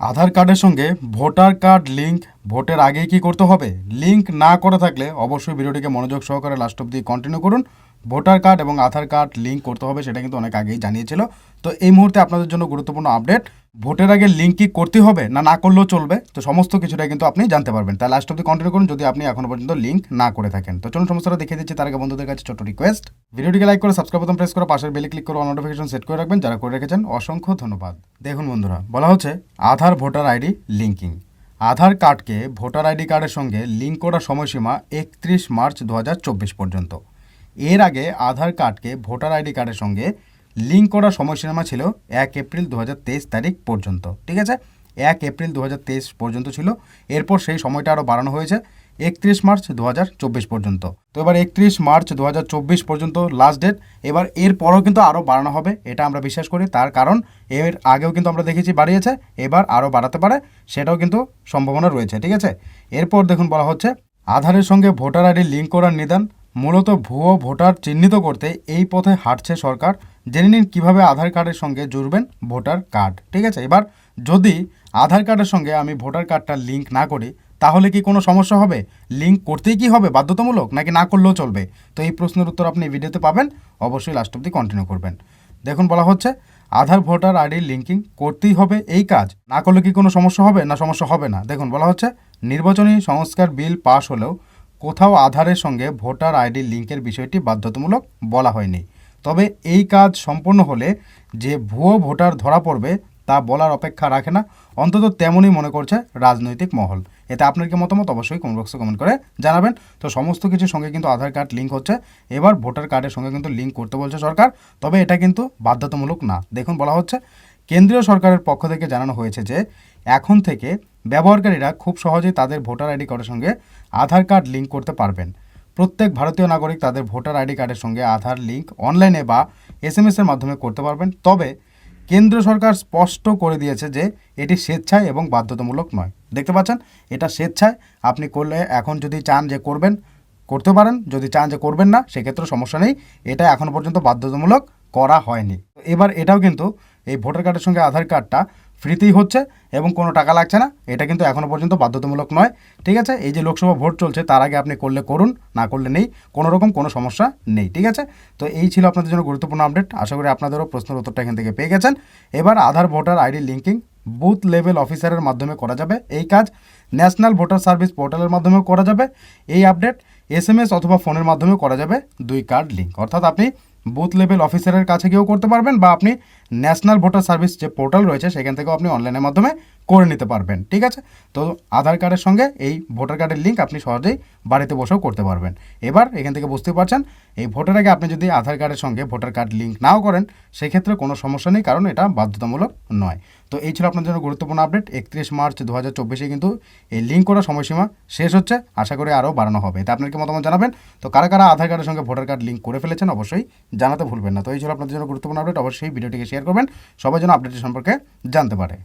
আধার কার্ডের সঙ্গে voter card link, ভোটের আগেই কি করতে হবে? লিঙ্ক না করে থাকলে অবশ্যই ভিডিওটিকে মনোযোগ সহকারে লাস্ট অব্দি কন্টিনিউ করুন। ভোটার কার্ড এবং আধার কার্ড লিঙ্ক করতে হবে, সেটা কিন্তু অনেক আগেই জানিয়েছিল। তো এই মুহূর্তে আপনাদের জন্য গুরুত্বপূর্ণ আপডেট ভোটের আগে লিঙ্ক কি করতে হবে না না করলেও চলবে? তো সমস্ত কিছুটাই কিন্তু আপনি জানতে পারবেন। তাই লাস্ট অব্দি কন্টিনিউ করুন, যদি আপনি এখনও পর্যন্ত লিঙ্ক না করে থাকেন। তো চলুন সমস্যাটা দেখিয়ে দিচ্ছি। তার আগে বন্ধুদের কাছে ছোট রিকোয়েস্ট ভিডিওটিকে লাইক করে সাবস্ক্রাইব বাটন প্রেস করে, পাশের বেলে ক্লিক করে নোটিফিকেশন সেট করে রাখবেন। যারা করে রেখেছেন, অসংখ্য ধন্যবাদ। দেখুন বন্ধুরা, বলা হচ্ছে Aadhaar, voter ID linking Aadhaar কার্ডকে ভোটার আইডি কার্ডের সঙ্গে লিঙ্ক করার সময়সীমা একত্রিশ মার্চ দু হাজার চব্বিশ পর্যন্ত। এর আগে আধার কার্ডকে ভোটার আইডি কার্ডের সঙ্গে লিঙ্ক করার সময়সীমা ছিল এক এপ্রিল দু হাজার তেইশ তারিখ পর্যন্ত, ঠিক আছে? এক এপ্রিল দু হাজার তেইশ পর্যন্ত ছিল। এরপর সেই সময়টা আরও বাড়ানো হয়েছে, একত্রিশ মার্চ দু হাজার চব্বিশ পর্যন্ত। তো এবার একত্রিশ মার্চ দু হাজার চব্বিশ পর্যন্ত লাস্ট ডেট এবার এর পরও কিন্তু আরও বাড়ানো হবে, এটা আমরা বিশ্বাস করি। তার কারণ এর আগেও কিন্তু আমরা দেখেছি বাড়িয়েছে, এবার আরও বাড়াতে পারে, সেটাও কিন্তু সম্ভাবনা রয়েছে, ঠিক আছে? এরপর দেখুন বলা হচ্ছে, আধারের সঙ্গে ভোটার আইডি লিঙ্ক করার নিদান। মূলত ভুয়ো ভোটার চিহ্নিত করতে এই পথে হাঁটছে সরকার। জেনে নিন কীভাবে আধার কার্ডের সঙ্গে জুড়বেন ভোটার কার্ড। ঠিক আছে? এবার যদি আধার কার্ডের সঙ্গে আমি ভোটার কার্ডটা লিঙ্ক না করি, তাহলে কি কোনো সমস্যা হবে? লিঙ্ক করতেই কি হবে? বাধ্যতামূলক? নাকি না করলেও চলবে? তো এই প্রশ্নের উত্তর আপনি ভিডিওতে পাবেন। অবশ্যই লাস্ট অব্দি কন্টিনিউ করবেন। দেখুন, বলা হচ্ছে আধার, ভোটার আইডি লিঙ্কিং করতেই হবে এই কাজ। না করলে কি কোনো সমস্যা হবে? না, সমস্যা হবে না। দেখুন, বলা হচ্ছে নির্বাচনী সংস্কার বিল পাশ হলেও কোথাও আধারের সঙ্গে ভোটার আইডি লিঙ্কের বিষয়টি বাধ্যতামূলক বলা হয়নি। তবে এই কাজ সম্পূর্ণ হলে যে ভুয়ো ভোটার ধরা পড়বে তা বলার অপেক্ষা রাখে না, অন্তত তেমনই মনে করছে রাজনৈতিক মহল। এতে আপনার কি মতামত? অবশ্যই কমেন্ট বক্সে কমেন্ট করে জানাবেন। তো সমস্ত কিছুর সঙ্গে কিন্তু আধার কার্ড লিঙ্ক হচ্ছে। এবার ভোটার কার্ডের সঙ্গে কিন্তু লিঙ্ক করতে বলছে সরকার। তবে এটা কিন্তু বাধ্যতামূলক না। দেখুন, বলা হচ্ছে, কেন্দ্রীয় সরকারের পক্ষ থেকে জানানো হয়েছে যে, এখন থেকে ব্যবহারকারীরা খুব সহজেই তাদের ভোটার আইডি কার্ডের সঙ্গে আধার কার্ড লিঙ্ক করতে পারবেন। প্রত্যেক ভারতীয় নাগরিক তাদের ভোটার আইডি কার্ডের সঙ্গে আধার লিঙ্ক অনলাইনে বা এস এম এসের মাধ্যমে করতে পারবেন। তবে কেন্দ্র সরকার স্পষ্ট করে দিয়েছে যে এটি স্বেচ্ছায় এবং বাধ্যতামূলক নয়। দেখতে পাচ্ছেন? এটা স্বেচ্ছায়। আপনি করলে এখন যদি চান যে করবেন, করতে পারেন। যদি চান যে করবেন না, সেক্ষেত্রে সমস্যা নেই। এটা এখনও পর্যন্ত বাধ্যতামূলক করা হয়নি। এবার এটাও কিন্তু এই ভোটার কার্ডের সঙ্গে আধার কার্ডটা ফ্রিতেই হচ্ছে এবং কোনো টাকা লাগছে না। এটা কিন্তু এখনও পর্যন্ত বাধ্যতামূলক নয়। ঠিক আছে? এই যে লোকসভা ভোট চলছে, তার আগে আপনি করলে করুন, না করলে নেই, কোনো রকম কোনো সমস্যা নেই। ঠিক আছে? তো এই ছিল আপনাদের জন্য গুরুত্বপূর্ণ আপডেট। আশা করি আপনাদেরও প্রশ্নের উত্তরটা এখান থেকে পেয়ে গেছেন। এবার Aadhaar, voter ID linking booth level অফিসারের মাধ্যমে করা যাবে। এই কাজ ন্যাশনাল ভোটার সার্ভিস পোর্টালের মাধ্যমেও করা যাবে। এই আপডেট এস এম এস অথবা ফোনের মাধ্যমেও করা যাবে। দুই কার্ড লিঙ্ক। অর্থাৎ আপনি বুথ লেভেল অফিসারের কাছে গিয়েও করতে পারবেন বা আপনি ন্যাশনাল ভোটার সার্ভিস যে পোর্টাল রয়েছে, সেখান থেকেও আপনি অনলাইনের মাধ্যমে করে নিতে পারবেন, ঠিক আছে? তো আধার কার্ডের সঙ্গে এই ভোটার কার্ডের লিঙ্ক আপনি সহজেই বাড়িতে বসেও করতে পারবেন। এবার এখান থেকে বুঝতে পারছেন, এই ভোটার আগে আপনি যদি আধার কার্ডের সঙ্গে ভোটার কার্ড লিঙ্ক নাও করেন, সেক্ষেত্রে কোনো সমস্যা নেই, কারণ এটা বাধ্যতামূলক নয়। তো এই ছিল আপনার জন্য গুরুত্বপূর্ণ আপডেট একত্রিশ মার্চ দু হাজার চব্বিশে কিন্তু এই লিঙ্ক করার সময়সীমা শেষ হচ্ছে, আশা করি আরও বাড়ানো হবে। তা আপনার কি মতামত জানাবেন? তো কারা কারা আধার কার্ডের সঙ্গে ভোটার কার্ড লিঙ্ক করে ফেলেছেন, অবশ্যই জানাতে ভুলবেন না। তো এই ছিল আপনাদের জন্য গুরুত্বপূর্ণ আপডেট অবশ্যই ভিডিওটিকে শেয়ার করবেন সবাই যেন আপডেটের সম্পর্কে জানতে পারে।